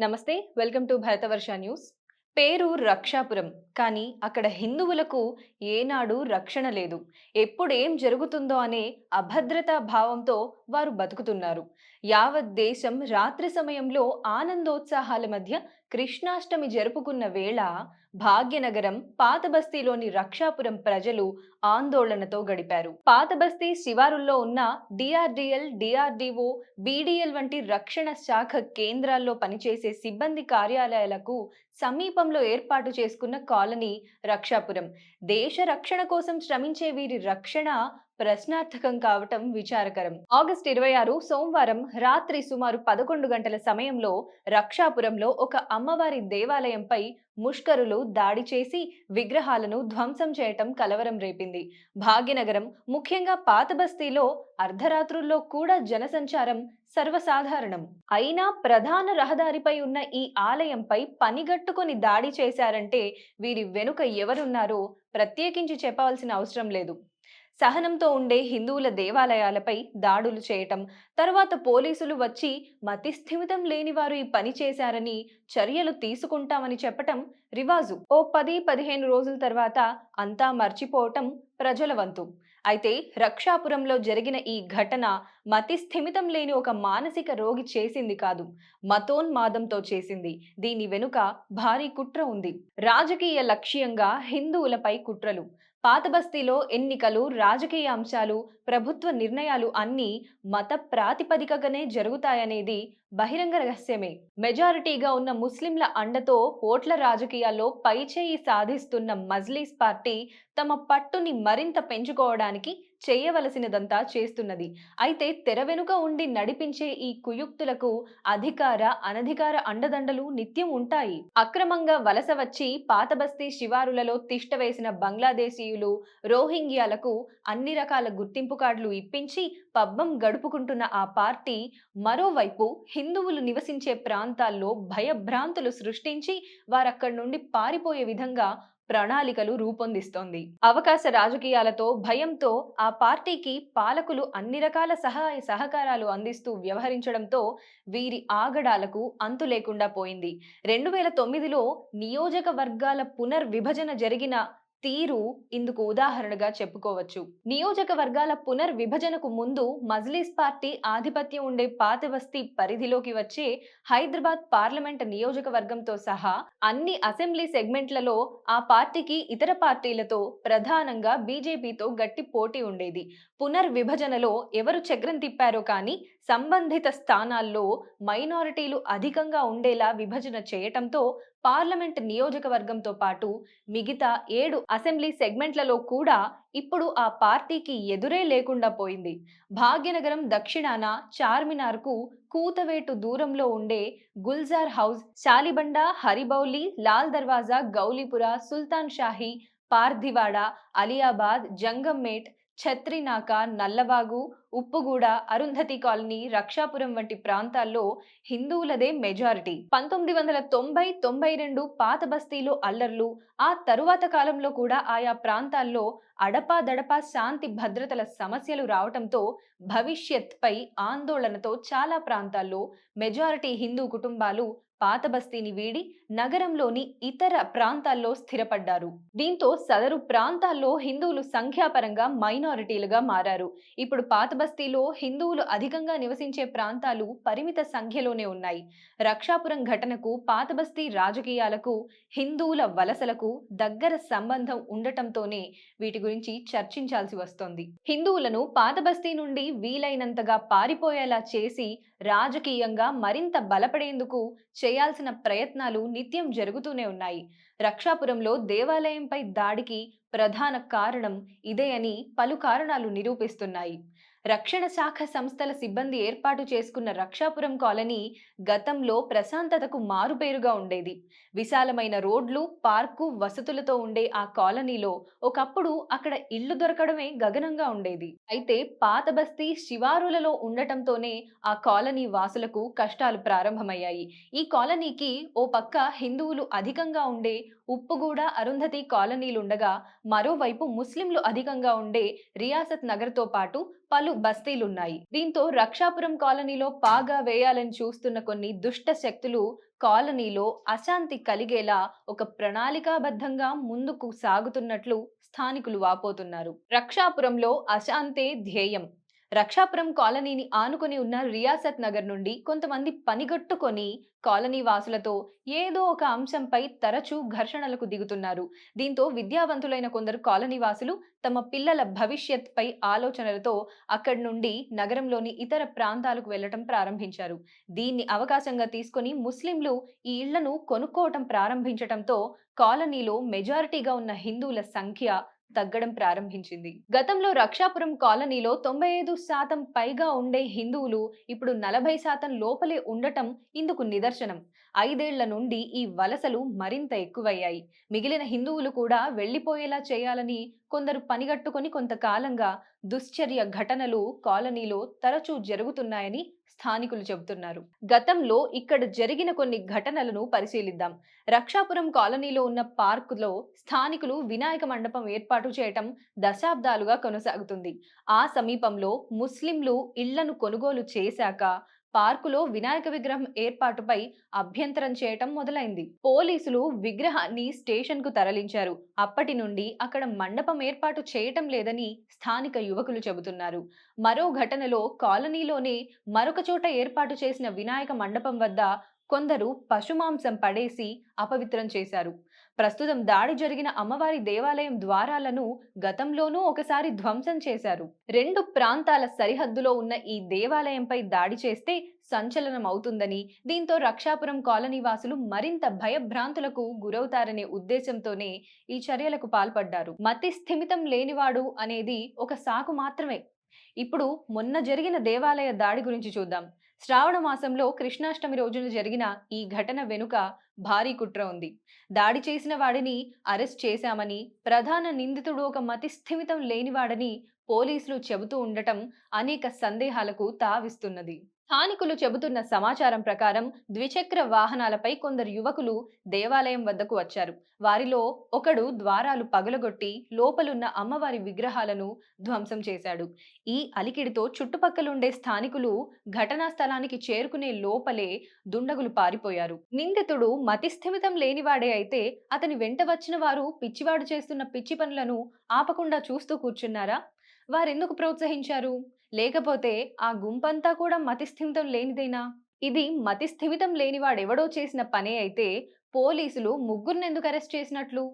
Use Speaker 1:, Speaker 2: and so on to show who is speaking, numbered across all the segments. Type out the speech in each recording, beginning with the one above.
Speaker 1: నమస్తే welcome to Bharatavarsha news. పేరు రక్షాపురం కానీ అక్కడ హిందువులకు ఏనాడు రక్షణ లేదు. ఎప్పుడేం జరుగుతుందో అనే అభద్రతా భావంతో వారు బతుకుతున్నారు. యావత్ దేశం రాత్రి సమయంలో ఆనందోత్సాహాల మధ్య కృష్ణాష్టమి జరుపుకున్న వేళ భాగ్యనగరం పాతబస్తీలోని రక్షాపురం ప్రజలు ఆందోళనతో గడిపారు. పాతబస్తీ శివారుల్లో ఉన్న డిఆర్డిఎల్ డిఆర్డిఓ బీడీఎల్ వంటి రక్షణ శాఖ కేంద్రాల్లో పనిచేసే సిబ్బంది కార్యాలయాలకు సమీపంలో ఏర్పాటు చేసుకున్న కాలనీ రక్షాపురం. దేశ రక్షణ కోసం శ్రమించే వీరి రక్షణ ప్రశ్నార్థకం కావటం విచారకరం. ఆగస్ట్ ఇరవై ఆరు సోమవారం రాత్రి సుమారు పదకొండు గంటల సమయంలో రక్షాపురంలో ఒక అమ్మవారి దేవాలయంపై ముష్కరులు దాడి చేసి విగ్రహాలను ధ్వంసం చేయటం కలవరం రేపింది. భాగ్యనగరం ముఖ్యంగా పాతబస్తీలో అర్ధరాత్రుల్లో కూడా జనసంచారం సర్వసాధారణం. అయినా ప్రధాన రహదారిపై ఉన్న ఈ ఆలయంపై పనిగట్టుకొని దాడి చేశారంటే వీరి వెనుక ఎవరున్నారో ప్రత్యేకించి చెప్పవలసిన అవసరం లేదు. సహనంతో ఉండే హిందువుల దేవాలయాలపై దాడులు చేయటం తర్వాత పోలీసులు వచ్చి మతిస్థిమితం లేని వారు ఈ పని చేశారని చర్యలు తీసుకుంటామని చెప్పటం రివాజు. ఓ పది పదిహేను రోజుల తర్వాత అంతా మర్చిపోవటం ప్రజల వంతు. అయితే రక్షాపురంలో జరిగిన ఈ ఘటన మతి స్థిమితం లేని ఒక మానసిక రోగి చేసింది కాదు మతోన్మాదంతో చేసింది. దీని వెనుక భారీ కుట్ర ఉంది. రాజకీయ లక్ష్యంగా హిందువులపై కుట్రలు. పాత బస్తీలో ఎన్నికలు రాజకీయ అంశాలు ప్రభుత్వ నిర్ణయాలు అన్నీ మత ప్రాతిపదికగానే జరుగుతాయనేది బహిరంగ రహస్యమే. మెజారిటీగా ఉన్న ముస్లింల అండతో ఓట్ల రాజకీయాల్లో పైచేయి సాధిస్తున్న మజ్లీస్ పార్టీ తమ పట్టుని మరింత పెంచుకోవడానికి చేయవలసినదంతా చేస్తున్నది. అయితే తెర వెనుక ఉండి నడిపించే ఈ కుయుక్తులకు అధికార అనధికార అండదండలు నిత్యం ఉంటాయి. అక్రమంగా వలస వచ్చి పాతబస్తీ శివారులలో తిష్ట వేసిన బంగ్లాదేశీయులు రోహింగ్యాలకు అన్ని రకాల గుర్తింపు కార్డులు ఇప్పించి పబ్బం గడుపుకుంటున్న ఆ పార్టీ మరోవైపు హిందువులు నివసించే ప్రాంతాల్లో భయభ్రాంతులు సృష్టించి వారక్కడి నుండి పారిపోయే విధంగా ప్రణాళికలు రూపొందిస్తోంది. అవకాశ రాజకీయాలతో భయంతో ఆ పార్టీకి పాలకులు అన్ని రకాల సహాయ సహకారాలు అందిస్తూ వ్యవహరించడంతో వీరి ఆగడాలకు అంతు లేకుండా పోయింది. రెండు వేల తొమ్మిదిలో నియోజకవర్గాల పునర్విభజన జరిగిన తీరు ఇందుకు ఉదాహరణగా చెప్పుకోవచ్చు. నియోజకవర్గాల పునర్విభజనకు ముందు మజ్లీస్ పార్టీ ఆధిపత్యం ఉండే పాతబస్తీ పరిధిలోకి వచ్చే హైదరాబాద్ పార్లమెంట్ నియోజకవర్గంతో సహా అన్ని అసెంబ్లీ సెగ్మెంట్లలో ఆ పార్టీకి ఇతర పార్టీలతో ప్రధానంగా బీజేపీతో గట్టి పోటీ ఉండేది. పునర్విభజనలో ఎవరు చక్రం తిప్పారో కానీ సంబంధిత స్థానాల్లో మైనారిటీలు అధికంగా ఉండేలా విభజన చేయటంతో పార్లమెంట్ నియోజకవర్గంతో పాటు మిగతా ఏడు అసెంబ్లీ సెగ్మెంట్లలో కూడా ఇప్పుడు ఆ పార్టీకి ఎదురే లేకుండా పోయింది. భాగ్యనగరం దక్షిణాన చార్మినార్కు కూతవేటు దూరంలో ఉండే గుల్జార్ హౌస్ శాలిబండ హరిబౌలి లాల్ దర్వాజా గౌలీపుర సుల్తాన్ షాహీ పార్థివాడ అలియాబాద్ జంగమ్మేట్ ఛత్రినాక నల్లవాగు ఉప్పుగూడ అరుంధతి కాలనీ రక్షాపురం వంటి ప్రాంతాల్లో హిందువులదే మెజారిటీ. పంతొమ్మిది వందల తొంభై తొంభై రెండు పాత బస్తీలు అల్లర్లు ఆ తరువాత కాలంలో కూడా ఆయా ప్రాంతాల్లో అడపా దడపా శాంతి భద్రతల సమస్యలు రావటంతో భవిష్యత్పై ఆందోళనతో చాలా ప్రాంతాల్లో మెజారిటీ హిందూ కుటుంబాలు పాత బస్తీని వీడి నగరంలోని ఇతర ప్రాంతాల్లో స్థిరపడ్డారు. దీంతో సదరు ప్రాంతాల్లో హిందువులు సంఖ్యాపరంగా మైనారిటీలుగా మారారు. ఇప్పుడు పాత బస్తీలో హిందువులు అధికంగా నివసించే ప్రాంతాలు పరిమిత సంఖ్యలోనే ఉన్నాయి. రక్షాపురం ఘటనకు పాత బస్తీ రాజకీయాలకు హిందువుల వలసలకు దగ్గర సంబంధం ఉండటంతోనే వీటి గురించి చర్చించాల్సి వస్తోంది. హిందువులను పాత బస్తీ నుండి వీలైనంతగా పారిపోయేలా చేసి రాజకీయంగా మరింత బలపడేందుకు చేయాల్సిన ప్రయత్నాలు నిత్యం జరుగుతూనే ఉన్నాయి. రక్షాపురంలో దేవాలయంపై దాడికి ప్రధాన కారణం ఇదే అని పలు కారణాలు నిరూపిస్తున్నాయి. రక్షణ శాఖ సంస్థల సిబ్బంది ఏర్పాటు చేసుకున్న రక్షాపురం కాలనీ గతంలో ప్రశాంతతకు మారుపేరుగా ఉండేది. విశాలమైన రోడ్లు పార్కు వసతులతో ఉండే ఆ కాలనీలో ఒకప్పుడు అక్కడ ఇల్లు దొరకడమే గగనంగా ఉండేది. అయితే పాత బస్తీ శివారులలో ఉండటంతోనే ఆ కాలనీ వాసులకు కష్టాలు ప్రారంభమయ్యాయి. ఈ కాలనీకి ఓ పక్క హిందువులు అధికంగా ఉండే ఉప్పుగూడ అరుంధతి కాలనీలుండగా మరోవైపు ముస్లింలు అధికంగా ఉండే రియాసత్ నగర్తో పాటు పలు బస్తీలున్నాయి. దీంతో రక్షాపురం కాలనీలో పాగా వేయాలని చూస్తున్న కొన్ని దుష్ట శక్తులు కాలనీలో అశాంతి కలిగేలా ఒక ప్రణాళికాబద్ధంగా ముందుకు సాగుతున్నట్లు స్థానికులు వాపోతున్నారు. రక్షాపురంలో అశాంతే ధ్యేయం. రక్షాపురం కాలనీని ఆనుకుని ఉన్న రియాసత్ నగర్ నుండి కొంతమంది పనిగట్టుకొని కాలనీ వాసులతో ఏదో ఒక అంశంపై తరచూ ఘర్షణలకు దిగుతున్నారు. దీంతో విద్యావంతులైన కొందరు కాలనీ వాసులు తమ పిల్లల భవిష్యత్పై ఆలోచనలతో అక్కడి నుండి నగరంలోని ఇతర ప్రాంతాలకు వెళ్ళటం ప్రారంభించారు. దీన్ని అవకాశంగా తీసుకొని ముస్లింలు ఈ ఇళ్ళను కొనుక్కోవటం ప్రారంభించటంతో కాలనీలో మెజారిటీగా ఉన్న హిందువుల సంఖ్య తగ్గడం ప్రారంభించింది. గతంలో రక్షాపురం కాలనీలో తొంభై ఐదు శాతం పైగా ఉండే హిందువులు ఇప్పుడు నలభై శాతం లోపలే ఉండటం ఇందుకు నిదర్శనం. ఐదేళ్ళ నుండి ఈ వలసలు మరింత ఎక్కువయ్యాయి. మిగిలిన హిందువులు కూడా వెళ్ళిపోయేలా చేయాలని కొందరు పనిగట్టుకొని కొంతకాలంగా దుశ్చర్య ఘటనలు కాలనీలో తరచూ జరుగుతున్నాయని స్థానికులు చెబుతున్నారు. గతంలో ఇక్కడ జరిగిన కొన్ని ఘటనలను పరిశీలిద్దాం. రక్షాపురం కాలనీలో ఉన్న పార్కులో స్థానికులు వినాయక మండపం ఏర్పాటు చేయటం దశాబ్దాలుగా కొనసాగుతుంది. ఆ సమీపంలో ముస్లింలు ఇళ్ళను కొనుగోలు చేశాక పార్కులో వినాయక విగ్రహం ఏర్పాటుపై అభ్యంతరం చేయటం మొదలైంది. పోలీసులు విగ్రహాన్ని స్టేషన్కు తరలించారు. అప్పటి నుండి అక్కడ మండపం ఏర్పాటు చేయటం లేదని స్థానిక యువకులు చెబుతున్నారు. మరో ఘటనలో కాలనీలోనే మరొక చోట ఏర్పాటు చేసిన వినాయక మండపం వద్ద కొందరు పశుమాంసం పడేసి అపవిత్రం చేశారు. ప్రస్తుతం దాడి జరిగిన అమ్మవారి దేవాలయం ద్వారాలను గతంలోనూ ఒకసారి ధ్వంసం చేశారు. రెండు ప్రాంతాల సరిహద్దులో ఉన్న ఈ దేవాలయంపై దాడి చేస్తే సంచలనం అవుతుందని దీంతో రక్షాపురం కాలనీ వాసులు మరింత భయభ్రాంతులకు గురవుతారనే ఉద్దేశంతోనే ఈ చర్యలకు పాల్పడ్డారు. మతి స్థిమితం లేనివాడు అనేది ఒక సాకు మాత్రమే. ఇప్పుడు మొన్న జరిగిన దేవాలయ దాడి గురించి చూద్దాం. శ్రావణ మాసంలో కృష్ణాష్టమి రోజున జరిగిన ఈ ఘటన వెనుక భారీ కుట్ర ఉంది. దాడి చేసిన వాడిని అరెస్ట్ చేశామని ప్రధాన నిందితుడు ఒక మతిస్థిమితం లేనివాడని పోలీసులు చెబుతూ ఉండటం అనేక సందేహాలకు తావిస్తున్నది. స్థానికులు చెబుతున్న సమాచారం ప్రకారం ద్విచక్ర వాహనాలపై కొందరు యువకులు దేవాలయం వద్దకు వచ్చారు. వారిలో ఒకడు ద్వారాలు పగలగొట్టి లోపలున్న అమ్మవారి విగ్రహాలను ధ్వంసం చేశాడు. ఈ అలికిడితో చుట్టుపక్కలుండే స్థానికులు ఘటనా స్థలానికి చేరుకునే లోపలే దుండగులు పారిపోయారు. నిందితుడు మతిస్థిమితం లేనివాడే అయితే అతని వెంట వచ్చిన వారు పిచ్చివాడు చేస్తున్న పిచ్చి పనులను ఆపకుండా చూస్తూ కూర్చున్నారా? వారెందుకు ప్రోత్సహించారు? లేకపోతే ఆ గుంపంతా కూడా మతిస్థిమితం లేనిదేనా? ఇది మతిస్థిమితం లేనివాడెవడో చేసిన పనే అయితే పోలీసులు ముగ్గురినెందుకు అరెస్ట్ చేసినట్లు?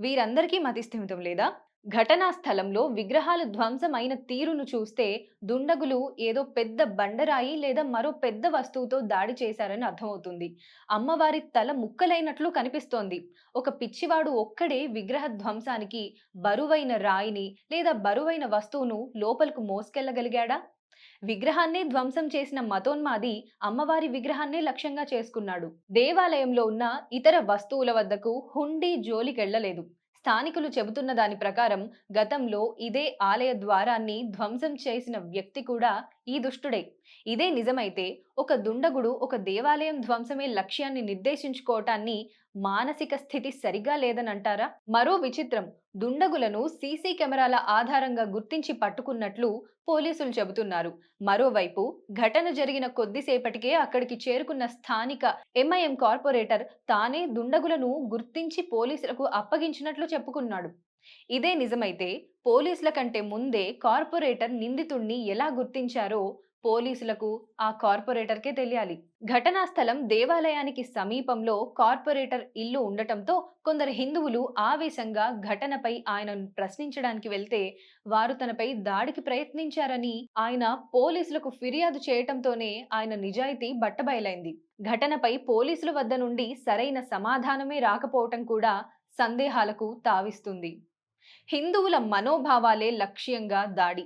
Speaker 1: వీరందరికీ మతిస్థిమితం లేదా? ఘటనా స్థలంలో విగ్రహాలు ధ్వంసం అయిన తీరును చూస్తే దుండగులు ఏదో పెద్ద బండరాయి లేదా మరో పెద్ద వస్తువుతో దాడి చేశారని అర్థమవుతుంది. అమ్మవారి తల ముక్కలైనట్లు కనిపిస్తోంది. ఒక పిచ్చివాడు ఒక్కడే విగ్రహ ధ్వంసానికి బరువైన రాయిని లేదా బరువైన వస్తువును లోపలకు మోసుకెళ్ళగలిగాడా విగ్రహాన్నే ధ్వంసం చేసిన మతోన్మాది అమ్మవారి విగ్రహాన్నే లక్ష్యంగా చేసుకున్నాడు. దేవాలయంలో ఉన్న ఇతర వస్తువుల వద్దకు హుండీ జోలికెళ్ళలేదు స్థానికులు చెబుతున్న దాని ప్రకారం గతంలో ఇదే ఆలయ ద్వారాన్ని ధ్వంసం చేసిన వ్యక్తి కూడా ఈ దుష్టుడే. ఇదే నిజమైతే ఒక దుండగుడు ఒక దేవాలయం ధ్వంసమే లక్ష్యాన్ని నిర్దేశించుకోవటాన్ని మానసిక స్థితి సరిగా లేదని అంటారా మరో విచిత్రం దుండగులను సీసీ కెమెరాల ఆధారంగా గుర్తించి పట్టుకున్నట్లు పోలీసులు చెబుతున్నారు. మరోవైపు ఘటన జరిగిన కొద్దిసేపటికే అక్కడికి చేరుకున్న స్థానిక ఎంఐఎం కార్పొరేటర్ తానే దుండగులను గుర్తించి పోలీసులకు అప్పగించినట్లు చెప్పుకున్నాడు. ఇదే నిజమైతే పోలీసుల కంటే ముందే కార్పొరేటర్ నిందితుణ్ణి ఎలా గుర్తించారో పోలీసులకు ఆ కార్పొరేటర్కే తెలియాలి. ఘటనా స్థలం దేవాలయానికి సమీపంలో కార్పొరేటర్ ఇల్లు ఉండటంతో కొందరు హిందువులు ఆవేశంగా ఘటనపై ఆయనను ప్రశ్నించడానికి వెళ్తే వారు తనపై దాడికి ప్రయత్నించారని ఆయన పోలీసులకు ఫిర్యాదు చేయటంతోనే ఆయన నిజాయితీ బట్టబయలైంది. ఘటనపై పోలీసుల వద్ద నుండి సరైన సమాధానమే రాకపోవటం కూడా సందేహాలకు తావిస్తుంది. హిందువుల మనోభావాలే లక్ష్యంగా దాడి.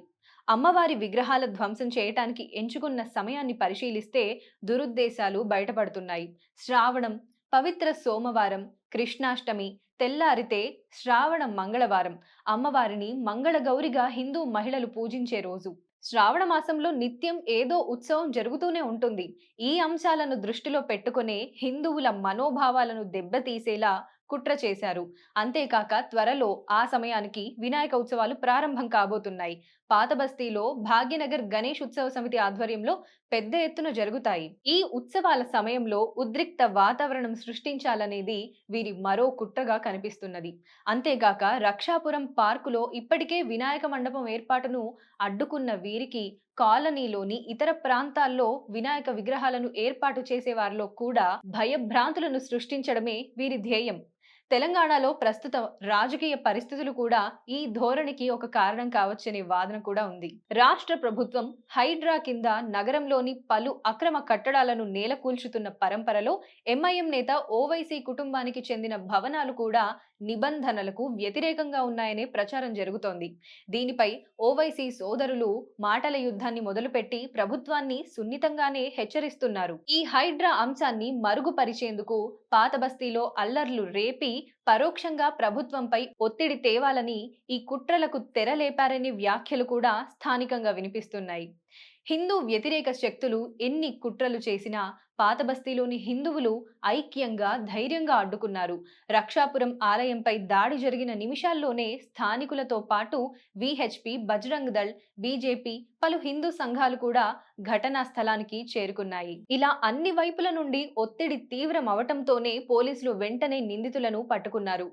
Speaker 1: అమ్మవారి విగ్రహాల ధ్వంసం చేయటానికి ఎంచుకున్న సమయాన్ని పరిశీలిస్తే దురుద్దేశాలు బయటపడుతున్నాయి. శ్రావణం పవిత్ర సోమవారం కృష్ణాష్టమి తెల్లారితే శ్రావణ మంగళవారం అమ్మవారిని మంగళగౌరిగా హిందూ మహిళలు పూజించే రోజు. శ్రావణ మాసంలో నిత్యం ఏదో ఉత్సవం జరుగుతూనే ఉంటుంది. ఈ అంశాలను దృష్టిలో పెట్టుకునే హిందువుల మనోభావాలను దెబ్బతీసేలా కుట్ర చేశారు. అంతేకాక త్వరలో ఆ సమయానికి వినాయక ఉత్సవాలు ప్రారంభం కాబోతున్నాయి. పాత బస్తీలో భాగ్యనగర్ గణేష్ ఉత్సవ సమితి ఆధ్వర్యంలో పెద్ద ఎత్తున జరుగుతాయి. ఈ ఉత్సవాల సమయంలో ఉద్రిక్త వాతావరణం సృష్టించాలనేది వీరి మరో కుట్రగా కనిపిస్తున్నది. అంతేగాక రక్షాపురం పార్కులో ఇప్పటికే వినాయక మండపం ఏర్పాటును అడ్డుకున్న వీరికి కాలనీలోని ఇతర ప్రాంతాల్లో వినాయక విగ్రహాలను ఏర్పాటు చేసేవారిలో కూడా భయభ్రాంతులను సృష్టించడమే వీరి ధ్యేయం. తెలంగాణలో ప్రస్తుత రాజకీయ పరిస్థితులు కూడా ఈ ధోరణికి ఒక కారణం కావచ్చనే వాదన కూడా ఉంది. రాష్ట్ర ప్రభుత్వం హైడ్రా కింద నగరంలోని పలు అక్రమ కట్టడాలను నేలకూల్చుతున్న పరంపరలో ఎంఐఎం నేత ఓవైసీ కుటుంబానికి చెందిన భవనాలు కూడా నిబంధనలకు వ్యతిరేకంగా ఉన్నాయనే ప్రచారం జరుగుతోంది. దీనిపై ఓవైసీ సోదరులు మాటల యుద్ధాన్ని మొదలుపెట్టి ప్రభుత్వాన్ని సున్నితంగానే హెచ్చరిస్తున్నారు. ఈ హైడ్రా అంశాన్ని మరుగుపరిచేందుకు పాత బస్తీలో అల్లర్లు రేపి పరోక్షంగా ప్రభుత్వంపై ఒత్తిడి తేవాలని ఈ కుట్రలకు తెరలేపారని వ్యాఖ్యలు కూడా స్థానికంగా వినిపిస్తున్నాయి. హిందూ వ్యతిరేక శక్తులు ఎన్ని కుట్రలు చేసినా పాత బస్తీలోని హిందువులు ఐక్యంగా ధైర్యంగా అడ్డుకున్నారు. రక్షాపురం ఆలయంపై దాడి జరిగిన నిమిషాల్లోనే స్థానికులతో పాటు విహెచ్పి బజరంగ్ దళ్ బీజేపీ పలు హిందూ సంఘాలు కూడా ఘటనా స్థలానికి చేరుకున్నాయి. ఇలా అన్ని వైపుల నుండి ఒత్తిడి తీవ్రం అవటంతోనే పోలీసులు వెంటనే నిందితులను పట్టుకున్నారు.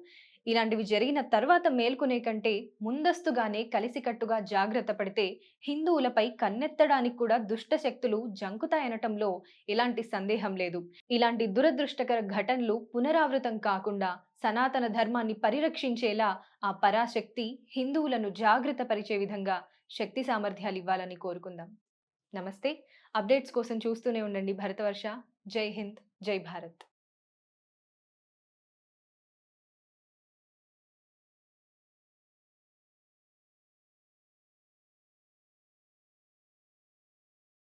Speaker 1: ఇలాంటివి జరిగిన తర్వాత మేల్కొనే కంటే ముందస్తుగానే కలిసికట్టుగా జాగ్రత్త పడితే హిందువులపై కన్నెత్తడానికి కూడా దుష్ట శక్తులు జంకుతాయనటంలో ఎలాంటి సందేహం లేదు. ఇలాంటి దురదృష్టకర ఘటనలు పునరావృతం కాకుండా సనాతన ధర్మాన్ని పరిరక్షించేలా ఆ పరాశక్తి హిందువులను జాగ్రత్త పరిచే విధంగా శక్తి సామర్థ్యాలు ఇవ్వాలని కోరుకుందాం. నమస్తే. అప్డేట్స్ కోసం చూస్తూనే ఉండండి భరతవర్ష. జై హింద్. జై భారత్.